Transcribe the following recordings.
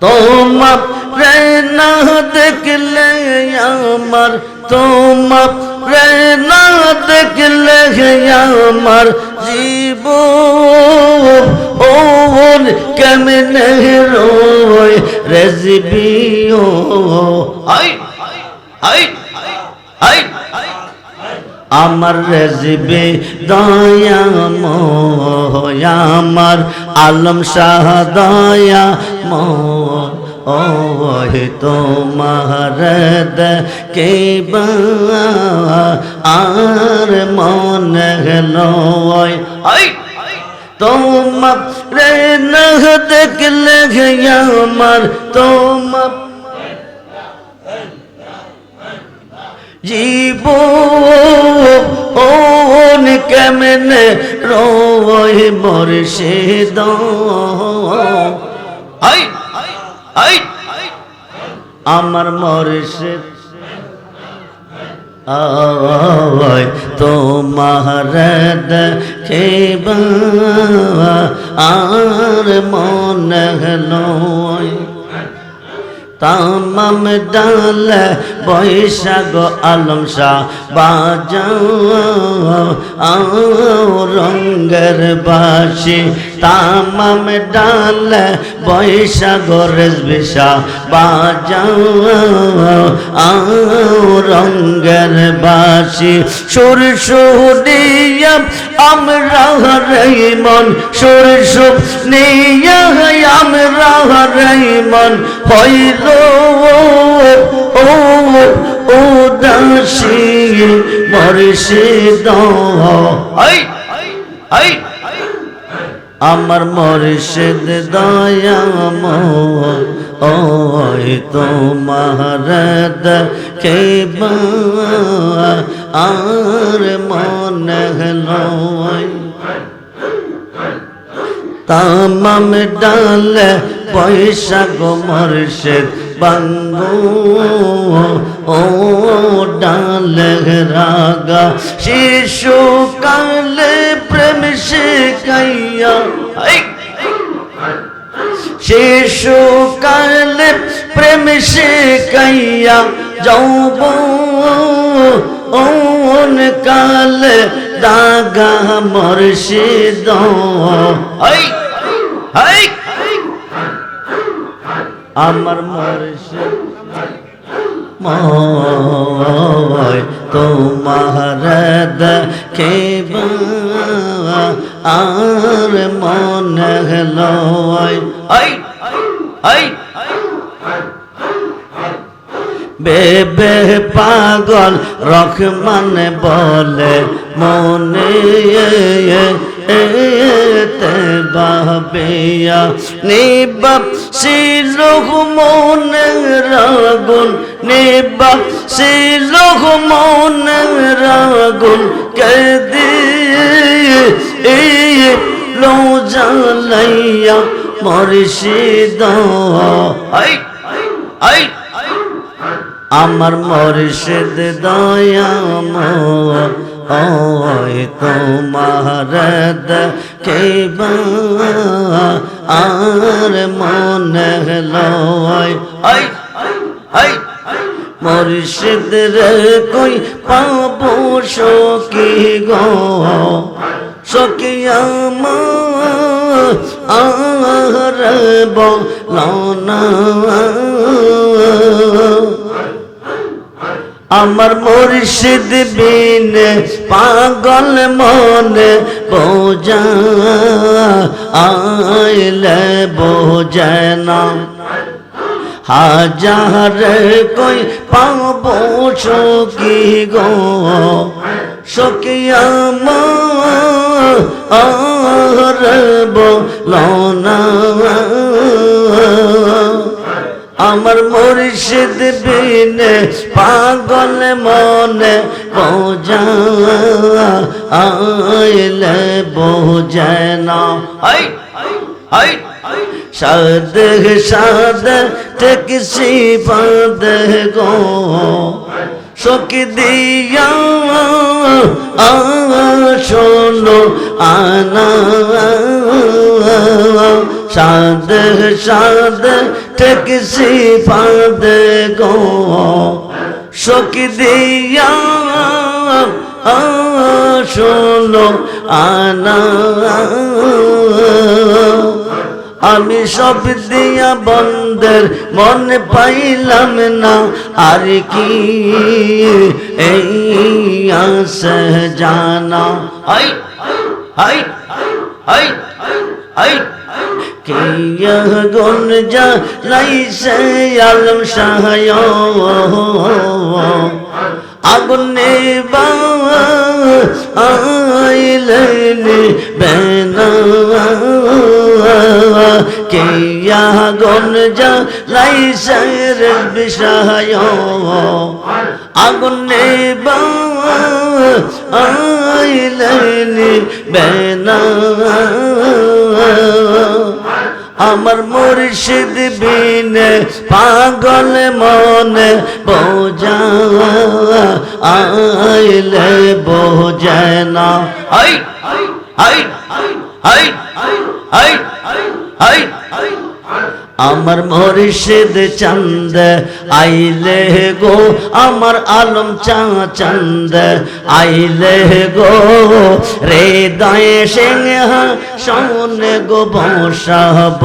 তোমার না দেখলে আমার, তোমার না দেখলে আমার জীব ওন কেমনে রোয় রেজিবি ও আই আই আই আমার রেজবে দয়া মোয়া, আমার আলম শাহ দয়া মো ও হে তোমার কে আর মন আই তোমার রে না দেখলে আমার, তোমার জীব ওন কেমনে রোয় মর্শিদ আই আই আমার মর্শিদ আয় তোমার খেবা আর মন লয় তামাম ডাল বৈশাখ আলম শাহ বাজাও রঙ্গের বাসি তামাম ডাল, বৈশাখ রেজবি শাহ বাজাও রঙ্গের বাসি। সুর সুদিয়া আমরা রহিমন সুর সুপ আমরা রহিমন হইল ও ও দাসী মর্শিদ আই আই আমার মর্শিদ দয়াম ওই তোমার খেবা আর মন হলয় তামাম ডাল পয়সা গো মর্শিদ বাঙ্গো ও ডাল রাগা, শিশু কালে প্রেম শিখাইয়া শিশু কালে প্রেম শিখাইয়া যাওব ওন কালে দাগা মর্শিদ আমার মর্শিদ ময় তোমার দেখেবা আর মন লয় বেবে পাগল রহমান বলে, মনে এতে বাবিয়া নিবাব ছিল মনের আগুন নিবাব ছিল মনের আগুন কে দিয়ে লো জ্বালাইয়া মর্শিদ আই আই। আমার মর্শিদ দয়াম ওই তোমার কেবা আর মন লয়। মর্শিদ রে কই পাবো সকি গো? সকি আমার, আর বলনা আমার মুর্শিদ বিন পাগল মনে বোঝা, আইলে বোঝনা হাজার কই পাবো সকি গো সকি আমার বলনা আমার মুর্শিদ বিনে পাগল মনে বোঝা আইলে বোঝে না হাই হাই। সাদ সাদ টেকসি বাদ গো। সকি দিয়া শোনো আনা। সাদ সাদ টেকসি পাদ গো। সকি দিয়া, শোনো আনা। আমি সব দিয়া বন্ধের মনে পাইলাম না। আর কি এই আসে জানা। হাই হাই হাই হাই। গুণ লাইছে আলম সাহায় আগুনে আইলেন বেনা কে আগুন যা লাইছে বিষায় আগুনে বা আইলেন বেনা। আমার মুর্শিদ বিনে পাগল মনে বোঝা আইলে বোঝে না হাই হাই হাই হাই হাই হাই আমার মুর্শিদ চন্দ আইলে গো আমার আলম চা চন্দ আইলে গো রে দয়ে সিংহ শোনে গো বসাব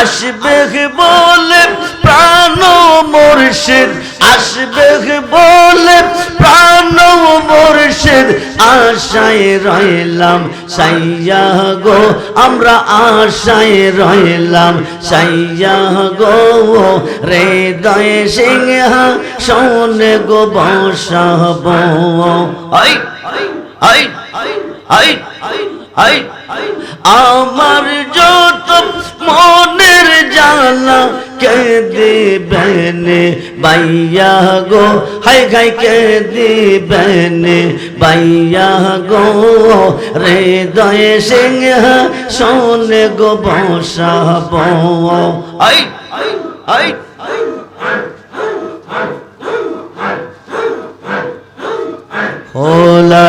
আসবে বলে প্রাণ মুর্শিদ, আসবে বলে প্রাণ আশায় রইলাম, সাইয়া গো, আমরা আশায় রইলাম, সাইয়া গো, রে দয় সিংহ, শোন গো বসাব। হাই হাই হাই হাই আমার যত মনের জ্বালা কে দিবেন বাইয়া গো হাই গাই কে দিবেন বাইয়া গো রে দয়ে সিংহ শোনে গো বসাব হাই হাই হোলা